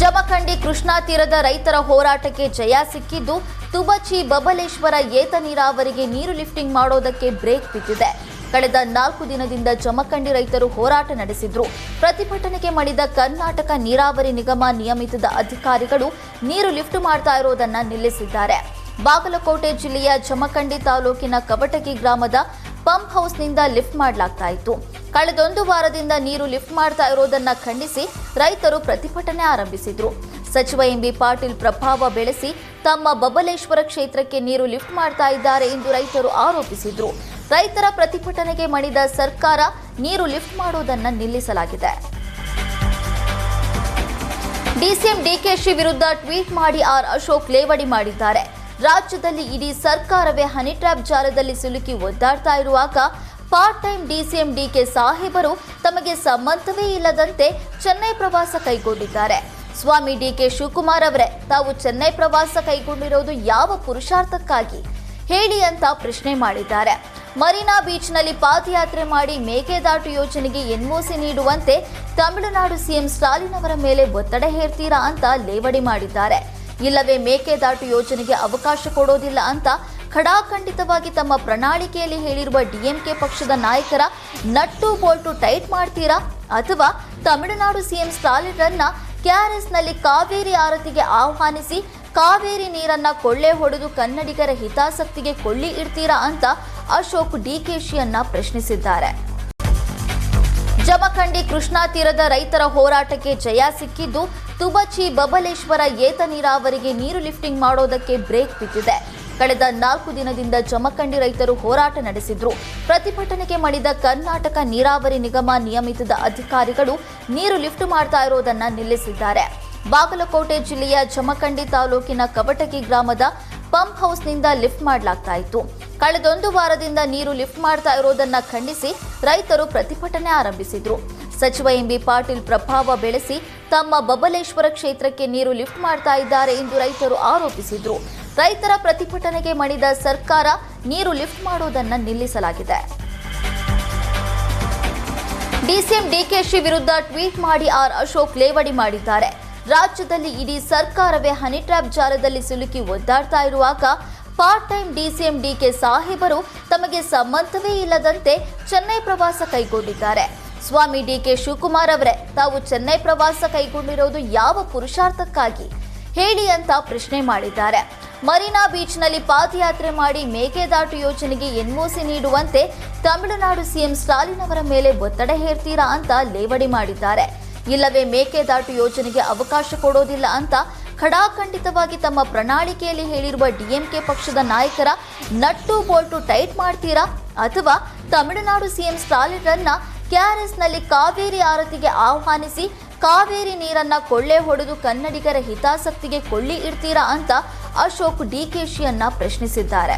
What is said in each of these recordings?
ಜಮಖಂಡಿ ಕೃಷ್ಣಾ ತೀರದ ರೈತರ ಹೋರಾಟಕ್ಕೆ ಜಯ ಸಿಕ್ಕಿದ್ದು, ತುಬಚಿ ಬಬಲೇಶ್ವರ ಏತ ನೀರಾವರಿಗೆ ನೀರು ಲಿಫ್ಟಿಂಗ್ ಮಾಡೋದಕ್ಕೆ ಬ್ರೇಕ್ ಬಿದ್ದಿದೆ. ಕಳೆದ ನಾಲ್ಕು ದಿನದಿಂದ ಜಮಖಂಡಿ ರೈತರು ಹೋರಾಟ ನಡೆಸಿದ್ರು. ಪ್ರತಿಭಟನೆಗೆ ಮಾಡಿದ ಕರ್ನಾಟಕ ನೀರಾವರಿ ನಿಗಮ ನಿಯಮಿತದ ಅಧಿಕಾರಿಗಳು ನೀರು ಲಿಫ್ಟ್ ಮಾಡ್ತಾ ಇರೋದನ್ನ ನಿಲ್ಲಿಸಿದ್ದಾರೆ. ಬಾಗಲಕೋಟೆ ಜಿಲ್ಲೆಯ ಜಮಖಂಡಿ ತಾಲೂಕಿನ ಕವಟಗಿ ಗ್ರಾಮದ ಪಂಪ್ ಹೌಸ್ನಿಂದ ಲಿಫ್ಟ್ ಮಾಡಲಾಗ್ತಾ ಇತ್ತು. ಕಳೆದೊಂದು ವಾರದಿಂದ ನೀರು ಲಿಫ್ಟ್ ಮಾಡ್ತಾ ಇರೋದನ್ನ ಖಂಡಿಸಿ ರೈತರು ಪ್ರತಿಭಟನೆ ಆರಂಭಿಸಿದ್ರು. ಸಚಿವ ಎಂಬಿ ಪಾಟೀಲ್ ಪ್ರಭಾವ ಬೆಳೆಸಿ ತಮ್ಮ ಬಬಲೇಶ್ವರ ಕ್ಷೇತ್ರಕ್ಕೆ ನೀರು ಲಿಫ್ಟ್ ಮಾಡ್ತಾ ಇದ್ದಾರೆ ಎಂದು ರೈತರು ಆರೋಪಿಸಿದ್ರು. ರೈತರ ಪ್ರತಿಭಟನೆಗೆ ಮಣಿದ ಸರ್ಕಾರ ನೀರು ಲಿಫ್ಟ್ ಮಾಡುವುದನ್ನು ನಿಲ್ಲಿಸಲಾಗಿದೆ. ಡಿಸಿಎಂ ಡಿಕೆಶಿ ವಿರುದ್ಧ ಟ್ವೀಟ್ ಮಾಡಿ ಆರ್ ಅಶೋಕ್ ಲೇವಡಿ ಮಾಡಿದ್ದಾರೆ. ರಾಜ್ಯದಲ್ಲಿ ಇಡೀ ಸರ್ಕಾರವೇ ಹನಿ ಟ್ರ್ಯಾಪ್ ಜಾಲದಲ್ಲಿ ಸಿಲುಕಿ ಒದ್ದಾಡ್ತಾ ಇರುವಾಗ ಪಾರ್ಟ್ ಟೈಮ್ ಡಿಸಿಎಂ ಡಿಕೆ ಸಾಹೇಬರು ತಮಗೆ ಸಂಬಂಧವೇ ಇಲ್ಲದಂತೆ ಚೆನ್ನೈ ಪ್ರವಾಸ ಕೈಗೊಂಡಿದ್ದಾರೆ. ಸ್ವಾಮಿ ಡಿಕೆ ಶಿವಕುಮಾರ್ ಅವರೇ, ತಾವು ಚೆನ್ನೈ ಪ್ರವಾಸ ಕೈಗೊಂಡಿರೋದು ಯಾವ ಪುರುಷಾರ್ಥಕ್ಕಾಗಿ? ಹೇಳಿ ಅಂತ ಪ್ರಶ್ನೆ ಮಾಡಿದ್ದಾರೆ. ಮರೀನಾ ಬೀಚ್ನಲ್ಲಿ ಪಾದಯಾತ್ರೆ ಮಾಡಿ ಮೇಕೆದಾಟು ಯೋಜನೆಗೆ ಎನ್ಒಸಿ ನೀಡುವಂತೆ ತಮಿಳುನಾಡು ಸಿಎಂ ಸ್ಟಾಲಿನ್ ಅವರ ಮೇಲೆ ಒತ್ತಡ ಹೇರ್ತೀರಾ ಅಂತ ಲೇವಡಿ ಮಾಡಿದ್ದಾರೆ. ಇಲ್ಲವೇ ಮೇಕೆದಾಟು ಯೋಜನೆಗೆ ಅವಕಾಶ ಕೊಡೋದಿಲ್ಲ ಅಂತ ಖಡಾಖಂಡಿತವಾಗಿ ತಮ್ಮ ಪ್ರಣಾಳಿಕೆಯಲ್ಲಿ ಹೇಳಿರುವ ಡಿಎಂಕೆ ಪಕ್ಷದ ನಾಯಕರ ನಟ್ಟು ಬೋಲ್ಟು ಟೈಟ್ ಮಾಡ್ತೀರಾ? ಅಥವಾ ತಮಿಳುನಾಡು ಸಿಎಂ ಸ್ಟಾಲಿನ್ರನ್ನ ಕೆಆರ್ಎಸ್ನಲ್ಲಿ ಕಾವೇರಿ ಆರತಿಗೆ ಆಹ್ವಾನಿಸಿ ಕಾವೇರಿ ನೀರನ್ನ ಕೊಳ್ಳೆ ಹೊಡೆದು ಕನ್ನಡಿಗರ ಹಿತಾಸಕ್ತಿಗೆ ಕೊಳ್ಳಿ ಇಡ್ತೀರಾ ಅಂತ ಅಶೋಕ್ ಡಿಕೆಶಿಯನ್ನ ಪ್ರಶ್ನಿಸಿದ್ದಾರೆ. ಜಮಖಂಡಿ ಕೃಷ್ಣಾ ತೀರದ ರೈತರ ಹೋರಾಟಕ್ಕೆ ಜಯ ಸಿಕ್ಕಿದ್ದು ತುಬಚಿ ಬಬಲೇಶ್ವರ ಏತ ನೀರಾವರಿಗೆ ನೀರು ಲಿಫ್ಟಿಂಗ್ ಮಾಡೋದಕ್ಕೆ ಬ್ರೇಕ್ ಬಿದ್ದಿದೆ. ಕಳೆದ ನಾಲ್ಕು ದಿನದಿಂದ ಜಮಖಂಡಿ ರೈತರು ಹೋರಾಟ ನಡೆಸಿದ್ರು. ಪ್ರತಿಭಟನೆಗೆ ಮಣಿದ ಕರ್ನಾಟಕ ನೀರಾವರಿ ನಿಗಮ ನಿಯಮಿತದ ಅಧಿಕಾರಿಗಳು ನೀರು ಲಿಫ್ಟ್ ಮಾಡ್ತಾ ಇರೋದನ್ನ ನಿಲ್ಲಿಸಿದ್ದಾರೆ. ಬಾಗಲಕೋಟೆ ಜಿಲ್ಲೆಯ ಜಮಖಂಡಿ ತಾಲೂಕಿನ ಕವಟಗಿ ಗ್ರಾಮದ ಪಂಪ್ ಹೌಸ್ನಿಂದ ಲಿಫ್ಟ್ ಮಾಡಲಾಗ್ತಾ ಇತ್ತು. ಕಳೆದೊಂದು ವಾರದಿಂದ ನೀರು ಲಿಫ್ಟ್ ಮಾಡ್ತಾ ಇರೋದನ್ನ ಖಂಡಿಸಿ ರೈತರು ಪ್ರತಿಭಟನೆ ಆರಂಭಿಸಿದ್ರು. ಸಚಿವ ಎಂಬಿ ಪಾಟೀಲ್ ಪ್ರಭಾವ ಬೆಳೆಸಿ ತಮ್ಮ ಬಬಲೇಶ್ವರ ಕ್ಷೇತ್ರಕ್ಕೆ ನೀರು ಲಿಫ್ಟ್ ಮಾಡ್ತಾ ಇದ್ದಾರೆ ಎಂದು ರೈತರು ಆರೋಪಿಸಿದ್ರು. ರೈತರ ಪ್ರತಿಭಟನೆಗೆ ಮಣಿದ ಸರ್ಕಾರ ನೀರು ಲಿಫ್ಟ್ ಮಾಡುವುದನ್ನು ನಿಲ್ಲಿಸಲಾಗಿದೆ. ಡಿಸಿಎಂ ಡಿಕೆಶಿ ವಿರುದ್ಧ ಟ್ವೀಟ್ ಮಾಡಿ ಆರ್ ಅಶೋಕ್ ಲೇವಡಿ ಮಾಡಿದ್ದಾರೆ. ರಾಜ್ಯದಲ್ಲಿ ಇಡೀ ಸರ್ಕಾರವೇ ಹನಿ ಟ್ರ್ಯಾಪ್ ಜಾಲದಲ್ಲಿ ಸಿಲುಕಿ ಒದ್ದಾಡ್ತಾ ಇರುವಾಗ ಪಾರ್ಟ್ ಟೈಮ್ ಡಿಸಿಎಂ ಡಿಕೆ ಸಾಹೇಬರು ತಮಗೆ ಸಂಬಂಧವೇ ಇಲ್ಲದಂತೆ ಚೆನ್ನೈ ಪ್ರವಾಸ ಕೈಗೊಂಡಿದ್ದಾರೆ. ಸ್ವಾಮಿ ಡಿಕೆ ಶಿವಕುಮಾರ್ ಅವರೇ, ತಾವು ಚೆನ್ನೈ ಪ್ರವಾಸ ಕೈಗೊಂಡಿರೋದು ಯಾವ ಪುರುಷಾರ್ಥಕ್ಕಾಗಿ? ಹೇಳಿ ಅಂತ ಪ್ರಶ್ನೆ ಮಾಡಿದ್ದಾರೆ. ಮರೀನಾ ಬೀಚ್ನಲ್ಲಿ ಪಾದಯಾತ್ರೆ ಮಾಡಿ ಮೇಕೆದಾಟು ಯೋಜನೆಗೆ ಎನ್ಒಸಿ ನೀಡುವಂತೆ ತಮಿಳುನಾಡು ಸಿಎಂ ಸ್ಟಾಲಿನ್ ಅವರ ಮೇಲೆ ಒತ್ತಡ ಹೇರ್ತೀರಾ ಅಂತ ಲೇವಡಿ ಮಾಡಿದ್ದಾರೆ. ಇಲ್ಲವೇ ಮೇಕೆದಾಟು ಯೋಜನೆಗೆ ಅವಕಾಶ ಕೊಡೋದಿಲ್ಲ ಅಂತ ಖಡಾಖಂಡಿತವಾಗಿ ತಮ್ಮ ಪ್ರಣಾಳಿಕೆಯಲ್ಲಿ ಹೇಳಿರುವ ಡಿಎಂಕೆ ಪಕ್ಷದ ನಾಯಕರ ನಟ್ಟು ಬೋಲ್ಟು ಟೈಟ್ ಮಾಡ್ತೀರಾ? ಅಥವಾ ತಮಿಳುನಾಡು ಸಿಎಂ ಸ್ಟಾಲಿನ್ರನ್ನ ಕೆಆರ್ಎಸ್ನಲ್ಲಿ ಕಾವೇರಿ ಆರತಿಗೆ ಆಹ್ವಾನಿಸಿ ಕಾವೇರಿ ನೀರನ್ನ ಕೊಳ್ಳೆ ಹೊಡೆದು ಕನ್ನಡಿಗರ ಹಿತಾಸಕ್ತಿಗೆ ಕೊಳ್ಳಿ ಇಡ್ತೀರಾ ಅಂತ ಅಶೋಕ್ ಡಿಕೆಶಿಯನ್ನ ಪ್ರಶ್ನಿಸಿದ್ದಾರೆ.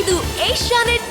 ಇದು ಏಷ್ಯಾನೆಟ್